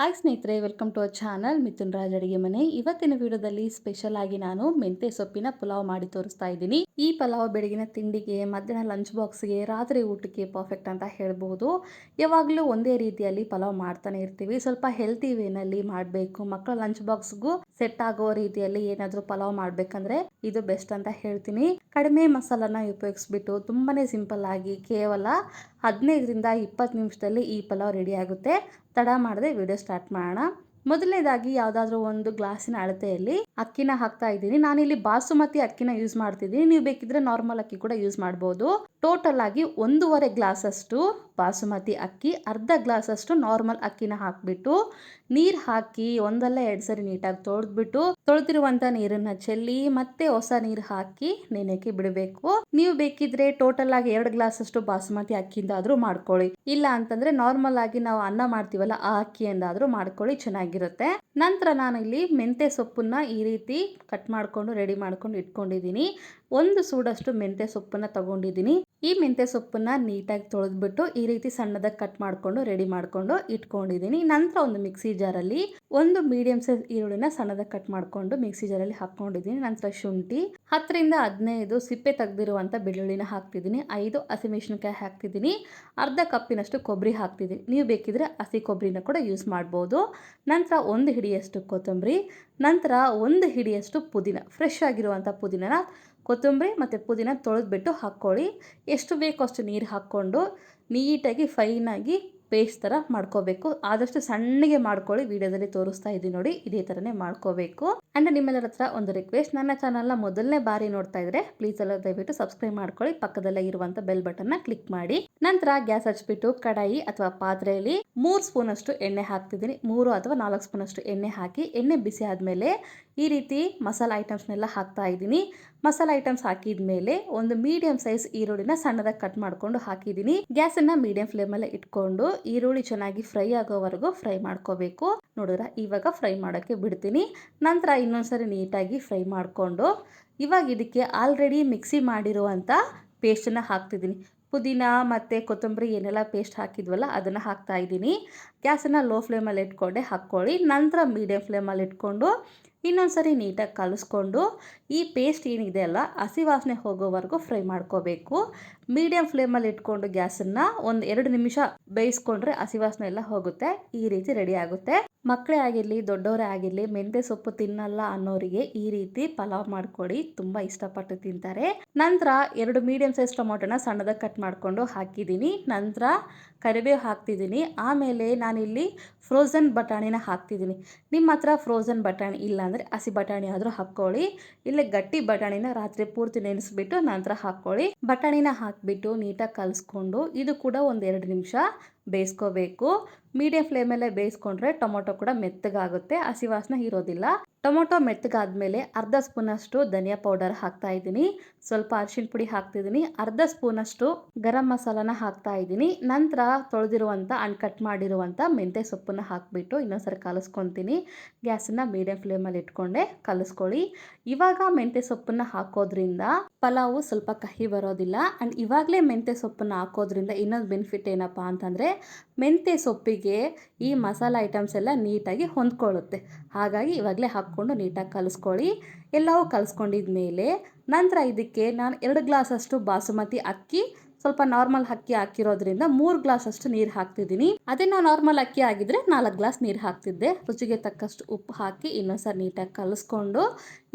Hi ಸ್ನೇಹಿತರೆ welcome to our channel Mithun Raj ಅಡುಗೆ ಮನೆ. ಇವತ್ತಿನ ವಿಡಿಯೋದಲ್ಲಿ ಸ್ಪೆಷಲ್ ಆಗಿ ನಾನು ಮೆಂತೆ ಸೊಪ್ಪಿನ ಪುಲಾವ್ ಮಾಡಿ ತೋರಿಸ್ತಾ ಇದ್ದೀನಿ. ಈ ಪಲಾವ್ ಬೆಳಗಿನ ತಿಂಡಿಗೆ, ಮಧ್ಯಾಹ್ನ ಲಂಚ್ ಬಾಕ್ಸ್ಗೆ ರಾತ್ರಿ ಊಟಕ್ಕೆ ಪರ್ಫೆಕ್ಟ್ ಅಂತ ಹೇಳ್ಬೋದು ಯಾವಾಗಲೂ ಒಂದೇ ರೀತಿಯಲ್ಲಿ ಪಲಾವ್ ಮಾಡ್ತಾನೆ ಇರ್ತೀವಿ. ಸ್ವಲ್ಪ ಹೆಲ್ತಿ ವೇನಲ್ಲಿ ಮಾಡಬೇಕು. ಮಕ್ಕಳ ಲಂಚ್ ಬಾಕ್ಸ್ಗೂ ಸೆಟ್ ಆಗೋ ರೀತಿಯಲ್ಲಿ ಏನಾದರೂ ಪಲಾವ್ ಮಾಡಬೇಕಂದ್ರೆ ಇದು ಬೆಸ್ಟ್ ಅಂತ ಹೇಳ್ತೀನಿ. ಕಡಿಮೆ ಮಸಾಲನ ಉಪಯೋಗಿಸ್ಬಿಟ್ಟು ತುಂಬಾನೇ ಸಿಂಪಲ್ ಆಗಿ ಕೇವಲ ಹದಿನೈದರಿಂದ ಇಪ್ಪತ್ತು ನಿಮಿಷದಲ್ಲಿ ಈ ಪಲಾವ್ ರೆಡಿ ಆಗುತ್ತೆ. ತಡ ಮಾಡದೆ ವಿಡಿಯೋ ಸ್ಟಾರ್ಟ್ ಮಾಡೋಣ. ಮೊದಲನೇದಾಗಿ ಯಾವುದಾದ್ರೂ ಒಂದು ಗ್ಲಾಸಿನ ಅಳತೆಯಲ್ಲಿ ಅಕ್ಕಿನ ಹಾಕ್ತಾ ಇದ್ದೀನಿ. ಇಲ್ಲಿ ಬಾಸುಮತಿ ಅಕ್ಕಿನ ಯೂಸ್ ಮಾಡ್ತಿದ್ದೀನಿ. ನೀವು ಬೇಕಿದ್ರೆ ನಾರ್ಮಲ್ ಅಕ್ಕಿ ಕೂಡ ಯೂಸ್ ಮಾಡ್ಬೋದು. ಟೋಟಲ್ ಆಗಿ ಒಂದೂವರೆ ಗ್ಲಾಸ್ ಅಷ್ಟು ಬಾಸುಮತಿ ಅಕ್ಕಿ, ಅರ್ಧ ಗ್ಲಾಸಷ್ಟು ನಾರ್ಮಲ್ ಅಕ್ಕಿನ ಹಾಕ್ಬಿಟ್ಟು, ನೀರು ಹಾಕಿ ಒಂದಲ್ಲ ಎರಡು ಸರಿ ನೀಟಾಗಿ ತೊಳೆದ್ಬಿಟ್ಟು ತೊಳೆದಿರುವಂಥ ನೀರನ್ನ ಚೆಲ್ಲಿ ಮತ್ತೆ ಹೊಸ ನೀರು ಹಾಕಿ ನೆನೆಕ್ಕೆ ಬಿಡಬೇಕು. ನೀವು ಬೇಕಿದ್ರೆ ಟೋಟಲ್ ಆಗಿ ಎರಡು ಗ್ಲಾಸ್ ಅಷ್ಟು ಬಾಸುಮತಿ ಅಕ್ಕಿಯಿಂದ ಮಾಡ್ಕೊಳ್ಳಿ. ಇಲ್ಲ ಅಂತಂದ್ರೆ ನಾರ್ಮಲ್ ಆಗಿ ನಾವು ಅನ್ನ ಮಾಡ್ತೀವಲ್ಲ, ಆ ಅಕ್ಕಿಯಿಂದ ಆದ್ರೂ ಮಾಡ್ಕೊಳ್ಳಿ, ಚೆನ್ನಾಗಿರುತ್ತೆ. ನಂತರ ನಾನು ಇಲ್ಲಿ ಮೆಂತೆ ಸೊಪ್ಪನ್ನ ಈ ರೀತಿ ಕಟ್ ಮಾಡ್ಕೊಂಡು, ರೆಡಿ ಮಾಡ್ಕೊಂಡು ಇಟ್ಕೊಂಡಿದ್ದೀನಿ. ಒಂದು ಸೂಡಷ್ಟು ಮೆಂತೆ ಸೊಪ್ಪನ್ನ ತಗೊಂಡಿದ್ದೀನಿ. ಈ ಮೆಂತ್ಯ ಸೊಪ್ಪನ್ನು ನೀಟಾಗಿ ತೊಳೆದ್ಬಿಟ್ಟು ಈ ರೀತಿ ಸಣ್ಣದಾಗಿ ಕಟ್ ಮಾಡಿಕೊಂಡು, ರೆಡಿ ಮಾಡಿಕೊಂಡು ಇಟ್ಕೊಂಡಿದ್ದೀನಿ. ನಂತರ ಒಂದು ಮಿಕ್ಸಿ ಜಾರಲ್ಲಿ ಒಂದು ಮೀಡಿಯಂ ಸೈಜ್ ಈರುಳ್ಳಿನ ಸಣ್ಣದಾಗಿ ಕಟ್ ಮಾಡಿಕೊಂಡು ಮಿಕ್ಸಿ ಜಾರಲ್ಲಿ ಹಾಕ್ಕೊಂಡಿದ್ದೀನಿ. ನಂತರ ಶುಂಠಿ, ಹತ್ತರಿಂದ ಹದಿನೈದು ಸಿಪ್ಪೆ ತೆಗೆದಿರುವಂಥ ಬೆಳ್ಳುಳ್ಳಿನ ಹಾಕ್ತಿದ್ದೀನಿ. ಐದು ಹಸಿಮೆಣಸಿನಕಾಯಿ ಹಾಕ್ತಿದ್ದೀನಿ. ಅರ್ಧ ಕಪ್ಪಿನಷ್ಟು ಕೊಬ್ಬರಿ ಹಾಕ್ತಿದ್ದೀನಿ. ನೀವು ಬೇಕಿದ್ರೆ ಹಸಿ ಕೊಬ್ಬರಿನ ಕೂಡ ಯೂಸ್ ಮಾಡ್ಬೋದು. ನಂತರ ಒಂದು ಹಿಡಿಯಷ್ಟು ಕೊತ್ತಂಬರಿ, ನಂತರ ಒಂದು ಹಿಡಿಯಷ್ಟು ಪುದೀನ ಫ್ರೆಶ್ ಆಗಿರುವಂಥ ಪುದೀನನ ಕೊತ್ತಂಬರಿ ಮತ್ತು ಪುದೀನ ತೊಳೆದ್ಬಿಟ್ಟು ಹಾಕ್ಕೊಳ್ಳಿ. ಎಷ್ಟು ಬೇಕೋ ಅಷ್ಟು ನೀರು ಹಾಕ್ಕೊಂಡು ನೀಟಾಗಿ ಫೈನಾಗಿ ಪೇಸ್ಟ್ ಥರ ಮಾಡ್ಕೋಬೇಕು. ಆದಷ್ಟು ಸಣ್ಣಗೆ ಮಾಡ್ಕೊಳ್ಳಿ. ವಿಡಿಯೋದಲ್ಲಿ ತೋರಿಸ್ತಾ ಇದ್ದೀನಿ ನೋಡಿ, ಇದೇ ಥರನೇ ಮಾಡ್ಕೋಬೇಕು. ಆ್ಯಂಡ್ ನಿಮ್ಮೆಲ್ಲರ ಹತ್ರ ಒಂದು ರಿಕ್ವೆಸ್ಟ್ ನನ್ನ ಚಾನಲ್ನ ಮೊದಲನೇ ಬಾರಿ ನೋಡ್ತಾ ಇದ್ರೆ ಪ್ಲೀಸ್ ಎಲ್ಲ ದಯವಿಟ್ಟು ಸಬ್ಸ್ಕ್ರೈಬ್ ಮಾಡ್ಕೊಳ್ಳಿ. ಪಕ್ಕದಲ್ಲೇ ಇರುವಂಥ ಬೆಲ್ ಬಟನ್ನ ಕ್ಲಿಕ್ ಮಾಡಿ. ನಂತರ ಗ್ಯಾಸ್ ಹಚ್ಚಿಬಿಟ್ಟು ಕಡಾಯಿ ಅಥವಾ ಪಾತ್ರೆಯಲ್ಲಿ ಮೂರು ಸ್ಪೂನ್ ಅಷ್ಟು ಎಣ್ಣೆ ಹಾಕ್ತಿದ್ದೀನಿ. ಮೂರು ಅಥವಾ ನಾಲ್ಕು ಸ್ಪೂನ್ ಅಷ್ಟು ಎಣ್ಣೆ ಹಾಕಿ, ಎಣ್ಣೆ ಬಿಸಿ ಆದಮೇಲೆ ಈ ರೀತಿ ಮಸಾಲ ಐಟಮ್ಸ್ನೆಲ್ಲ ಹಾಕ್ತಾ ಇದ್ದೀನಿ. ಮಸಾಲ ಐಟಮ್ಸ್ ಹಾಕಿದ್ಮೇಲೆ ಒಂದು ಮೀಡಿಯಂ ಸೈಜ್ ಈರುಳ್ಳಿನ ಸಣ್ಣದಾಗಿ ಕಟ್ ಮಾಡ್ಕೊಂಡು ಹಾಕಿದ್ದೀನಿ. ಗ್ಯಾಸನ್ನು ಮೀಡಿಯಂ ಫ್ಲೇಮಲ್ಲೇ ಇಟ್ಕೊಂಡು ಈರುಳ್ಳಿ ಚೆನ್ನಾಗಿ ಫ್ರೈ ಆಗೋವರೆಗೂ ಫ್ರೈ ಮಾಡ್ಕೋಬೇಕು. ನೋಡಿದ್ರ? ಇವಾಗ ಫ್ರೈ ಮಾಡೋಕ್ಕೆ ಬಿಡ್ತೀನಿ. ನಂತರ ಇನ್ನೊಂದ್ಸರಿ ನೀಟಾಗಿ ಫ್ರೈ ಮಾಡಿಕೊಂಡು ಇವಾಗ ಇದಕ್ಕೆ ಆಲ್ರೆಡಿ ಮಿಕ್ಸಿ ಮಾಡಿರುವಂಥ ಪೇಸ್ಟನ್ನು ಹಾಕ್ತಿದ್ದೀನಿ. ಪುದೀನ ಮತ್ತು ಕೊತ್ತಂಬರಿ ಏನೆಲ್ಲ ಪೇಸ್ಟ್ ಹಾಕಿದ್ವಲ್ಲ ಅದನ್ನು ಹಾಕ್ತಾ ಇದ್ದೀನಿ. ಗ್ಯಾಸನ್ನು ಲೋ ಫ್ಲೇಮಲ್ಲಿ ಇಟ್ಕೊಂಡೆ ಹಾಕ್ಕೊಳ್ಳಿ. ನಂತರ ಮೀಡಿಯಂ ಫ್ಲೇಮಲ್ಲಿ ಇಟ್ಕೊಂಡು ಇನ್ನೊಂದು ಸರಿ ನೀಟಾಗಿ ಕಲಿಸ್ಕೊಂಡು ಈ ಪೇಸ್ಟ್ ಏನಿದೆ ಅಲ್ಲ, ಹಸಿ ವಾಸನೆ ಹೋಗೋವರೆಗೂ ಫ್ರೈ ಮಾಡ್ಕೋಬೇಕು. ಮೀಡಿಯಂ ಫ್ಲೇಮಲ್ಲಿ ಇಟ್ಕೊಂಡು ಗ್ಯಾಸನ್ನು ಒಂದು ಎರಡು ನಿಮಿಷ ಬೇಯಿಸ್ಕೊಂಡ್ರೆ ಹಸಿ ವಾಸನೆ ಎಲ್ಲ ಹೋಗುತ್ತೆ, ಈ ರೀತಿ ರೆಡಿ ಆಗುತ್ತೆ. ಮಕ್ಕಳೇ ಆಗಿರಲಿ, ದೊಡ್ಡವರೇ ಆಗಿರಲಿ ಮೆಂತೆ ಸೊಪ್ಪು ತಿನ್ನಲ್ಲ ಅನ್ನೋರಿಗೆ ಈ ರೀತಿ ಪಲಾವ್ ಮಾಡ್ಕೊಡಿ ತುಂಬ ಇಷ್ಟಪಟ್ಟು ತಿಂತಾರೆ. ನಂತರ ಎರಡು ಮೀಡಿಯಂ ಸೈಜ್ ಟೊಮೊಟೊನ ಸಣ್ಣದಾಗಿ ಕಟ್ ಮಾಡಿಕೊಂಡು ಹಾಕಿದ್ದೀನಿ. ನಂತರ ಕರಿಬೇವು ಹಾಕ್ತಿದ್ದೀನಿ. ಆಮೇಲೆ ನಾನಿಲ್ಲಿ ಫ್ರೋಝನ್ ಬಟಾಣಿನ ಹಾಕ್ತಿದ್ದೀನಿ. ನಿಮ್ಮ ಹತ್ರ ಫ್ರೋಝನ್ ಬಟಾಣಿ ಇಲ್ಲ ಅಂದರೆ ಹಸಿ ಬಟಾಣಿ ಆದರೂ ಹಾಕ್ಕೊಳ್ಳಿ. ಇಲ್ಲೇ ಗಟ್ಟಿ ಬಟಾಣಿನ ರಾತ್ರಿ ಪೂರ್ತಿ ನೆನೆಸ್ಬಿಟ್ಟು ನಂತರ ಹಾಕ್ಕೊಳ್ಳಿ. ಬಟಾಣಿನ ಹಾಕಿಬಿಟ್ಟು ನೀಟಾಗಿ ಕಲಿಸ್ಕೊಂಡು ಇದು ಕೂಡ ಒಂದು ಎರಡು ನಿಮಿಷ ಬೇಯಿಸ್ಕೋಬೇಕು. ಮೀಡಿಯಂ ಫ್ಲೇಮಲ್ಲೇ ಬೇಯಿಸ್ಕೊಂಡ್ರೆ ಟೊಮೊಟೊ ಕೂಡ ಮೆತ್ತಗಾಗುತ್ತೆ. ಹಸಿ ವಾಸನೆ ಇರೋದಿಲ್ಲ. ಟೊಮೊಟೊ ಮೆತ್ತಗಾದ್ಮೇಲೆ ಅರ್ಧ ಸ್ಪೂನಷ್ಟು ಧನಿಯಾ ಪೌಡರ್ ಹಾಕ್ತಾ ಇದ್ದೀನಿ. ಸ್ವಲ್ಪ ಅರಿಶಿನ ಪುಡಿ ಹಾಕ್ತಿದ್ದೀನಿ. ಅರ್ಧ ಸ್ಪೂನಷ್ಟು ಗರಂ ಮಸಾಲನ ಹಾಕ್ತಾ ಇದ್ದೀನಿ. ನಂತರ ತೊಳೆದಿರುವಂಥ ಅಂಡ್ ಕಟ್ ಮಾಡಿರುವಂಥ ಮೆಂತ್ಯ ಸೊಪ್ಪನ್ನ ಹಾಕಿಬಿಟ್ಟು ಇನ್ನೊಂದ್ಸರಿ ಕಲಿಸ್ಕೊತೀನಿ. ಗ್ಯಾಸನ್ನು ಮೀಡಿಯಂ ಫ್ಲೇಮಲ್ಲಿ ಇಟ್ಕೊಂಡೆ, ಕಲಿಸ್ಕೊಳ್ಳಿ. ಇವಾಗ ಮೆಂತ್ಯ ಸೊಪ್ಪನ್ನ ಹಾಕೋದ್ರಿಂದ ಪಲಾವು ಸ್ವಲ್ಪ ಕಹಿ ಬರೋದಿಲ್ಲ. ಆ್ಯಂಡ್ ಇವಾಗಲೇ ಮೆಂತ್ಯ ಸೊಪ್ಪನ್ನ ಹಾಕೋದ್ರಿಂದ ಇನ್ನೊಂದು ಬೆನಿಫಿಟ್ ಏನಪ್ಪ ಅಂತಂದರೆ, ಮೆಂತ್ಯ ಸೊಪ್ಪಿಗೆ ಈ ಮಸಾಲ ಐಟಮ್ಸ್ ಎಲ್ಲ ನೀಟಾಗಿ ಹೊಂದ್ಕೊಳ್ಳುತ್ತೆ. ಹಾಗಾಗಿ ಇವಾಗಲೇ ಹಾಕ್ಕೊಂಡು ನೀಟಾಗಿ ಕಲಿಸ್ಕೊಳ್ಳಿ. ಎಲ್ಲವೂ ಕಲಿಸ್ಕೊಂಡಿದ ಮೇಲೆ ನಂತರ ಇದಕ್ಕೆ ನಾನು ಎರಡು ಗ್ಲಾಸಷ್ಟು ಬಾಸುಮತಿ ಅಕ್ಕಿ ಸ್ವಲ್ಪ ನಾರ್ಮಲ್ ಅಕ್ಕಿ ಹಾಕಿರೋದ್ರಿಂದ ಮೂರು ಗ್ಲಾಸ್ ಅಷ್ಟು ನೀರು ಹಾಕ್ತಿದ್ದೀನಿ. ಅದೇ ನಾವು ನಾರ್ಮಲ್ ಅಕ್ಕಿ ಆಗಿದ್ರೆ ನಾಲ್ಕು ಗ್ಲಾಸ್ ನೀರು ಹಾಕ್ತಿದ್ದೆ. ರುಚಿಗೆ ತಕ್ಕಷ್ಟು ಉಪ್ಪು ಹಾಕಿ ಇನ್ನೊಂದ್ಸರಿ ನೀಟಾಗಿ ಕಲಸ್ಕೊಂಡು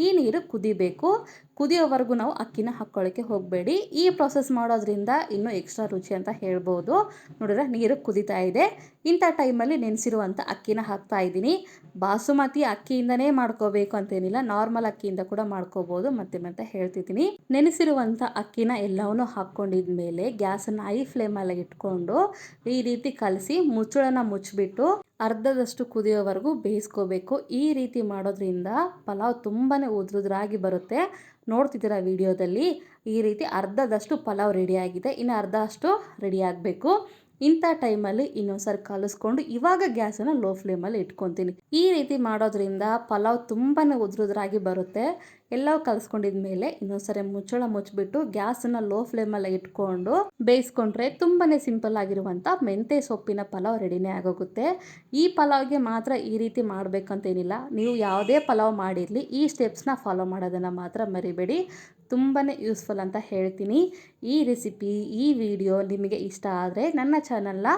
ಈ ನೀರು ಕುದಿಬೇಕು. ಕುದಿಯೋವರೆಗೂ ನಾವು ಅಕ್ಕಿನ ಹಾಕ್ಕೊಳ್ಳೋಕ್ಕೆ ಹೋಗಬೇಡಿ. ಈ ಪ್ರೊಸೆಸ್ ಮಾಡೋದ್ರಿಂದ ಇನ್ನೂ ಎಕ್ಸ್ಟ್ರಾ ರುಚಿ ಅಂತ ಹೇಳ್ಬೋದು. ನೋಡಿದ್ರೆ ನೀರು ಕುದಿತಾ ಇದೆ. ಇಂಥ ಟೈಮಲ್ಲಿ ನೆನೆಸಿರುವಂಥ ಅಕ್ಕಿನ ಹಾಕ್ತಾ ಇದ್ದೀನಿ. ಬಾಸುಮತಿ ಅಕ್ಕಿಯಿಂದನೇ ಮಾಡ್ಕೋಬೇಕು ಅಂತೇನಿಲ್ಲ ನಾರ್ಮಲ್ ಅಕ್ಕಿಯಿಂದ ಕೂಡ ಮಾಡ್ಕೋಬೋದು, ಮತ್ತೆ ಮತ್ತೆ ಹೇಳ್ತಿದ್ದೀನಿ. ನೆನೆಸಿರುವಂಥ ಅಕ್ಕಿನ ಎಲ್ಲವನ್ನೂ ಹಾಕ್ಕೊಂಡಿದ್ಮೇಲೆ ಗ್ಯಾಸನ್ನು ಐ ಫ್ಲೇಮಲ್ಲಿ ಇಟ್ಕೊಂಡು ಈ ರೀತಿ ಕಲಸಿ ಮುಚ್ಚಳನ ಮುಚ್ಚಿಬಿಟ್ಟು ಅರ್ಧದಷ್ಟು ಕುದಿಯೋವರೆಗೂ ಬೇಯಿಸ್ಕೋಬೇಕು. ಈ ರೀತಿ ಮಾಡೋದ್ರಿಂದ ಪಲಾವ್ ತುಂಬಾ ಉದ್ರುದ್ರಾಗಿ ಬರುತ್ತೆ. ನೋಡ್ತಿದ್ದೀರಾ ವಿಡಿಯೋದಲ್ಲಿ? ಈ ರೀತಿ ಅರ್ಧದಷ್ಟು ಪಲಾವ್ ರೆಡಿಯಾಗಿದೆ. ಇನ್ನು ಅರ್ಧ ಅಷ್ಟು ರೆಡಿ ಆಗಬೇಕು. ಇಂಥ ಟೈಮಲ್ಲಿ ಇನ್ನೊಂದ್ಸರಿ ಕಲಿಸ್ಕೊಂಡು ಇವಾಗ ಗ್ಯಾಸನ್ನು ಲೋ ಫ್ಲೇಮಲ್ಲಿ ಇಟ್ಕೊತೀನಿ. ಈ ರೀತಿ ಮಾಡೋದ್ರಿಂದ ಪಲಾವ್ ತುಂಬಾ ಉದ್ರುದ್ರಾಗಿ ಬರುತ್ತೆ. ಎಲ್ಲವೂ ಕಲಿಸ್ಕೊಂಡಿದ್ಮೇಲೆ ಇನ್ನೊಂದ್ಸರಿ ಮುಚ್ಚಳ ಮುಚ್ಚಿಬಿಟ್ಟು ಗ್ಯಾಸನ್ನು ಲೋ ಫ್ಲೇಮಲ್ಲಿ ಇಟ್ಕೊಂಡು ಬೇಯಿಸ್ಕೊಂಡ್ರೆ ತುಂಬಾನೇ ಸಿಂಪಲ್ ಆಗಿರುವಂಥ ಮೆಂತೆ ಸೊಪ್ಪಿನ ಪಲಾವ್ ರೆಡಿನೇ ಆಗೋಗುತ್ತೆ. ಈ ಪಲಾವ್ಗೆ ಮಾತ್ರ ಈ ರೀತಿ ಮಾಡಬೇಕಂತೇನಿಲ್ಲ. ನೀವು ಯಾವುದೇ ಪಲಾವ್ ಮಾಡಿರಲಿ, ಈ ಸ್ಟೆಪ್ಸ್ನ ಫಾಲೋ ಮಾಡೋದನ್ನು ಮಾತ್ರ ಮರಿಬೇಡಿ. ತುಂಬಾ ಯೂಸ್ಫುಲ್ ಅಂತ ಹೇಳ್ತೀನಿ. ಈ ರೆಸಿಪಿ, ಈ ವಿಡಿಯೋ ನಿಮಗೆ ಇಷ್ಟ ಆದರೆ ನನ್ನ ಚಾನಲ್ನ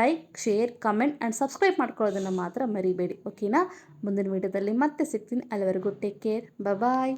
like, share, comment and subscribe ಮಾಡ್ಕೊಳ್ಳೋದನ್ನು ಮಾತ್ರ ಮರಿಬೇಡಿ. ಓಕೆನಾ? ಮುಂದಿನ ವಿಡಿಯೋದಲ್ಲಿ ಮತ್ತೆ ಸಿಗ್ತೀನಿ. ಅಲ್ಲಿವರೆಗೂ ಟೇಕ್ ಕೇರ್. ಬಾಯ್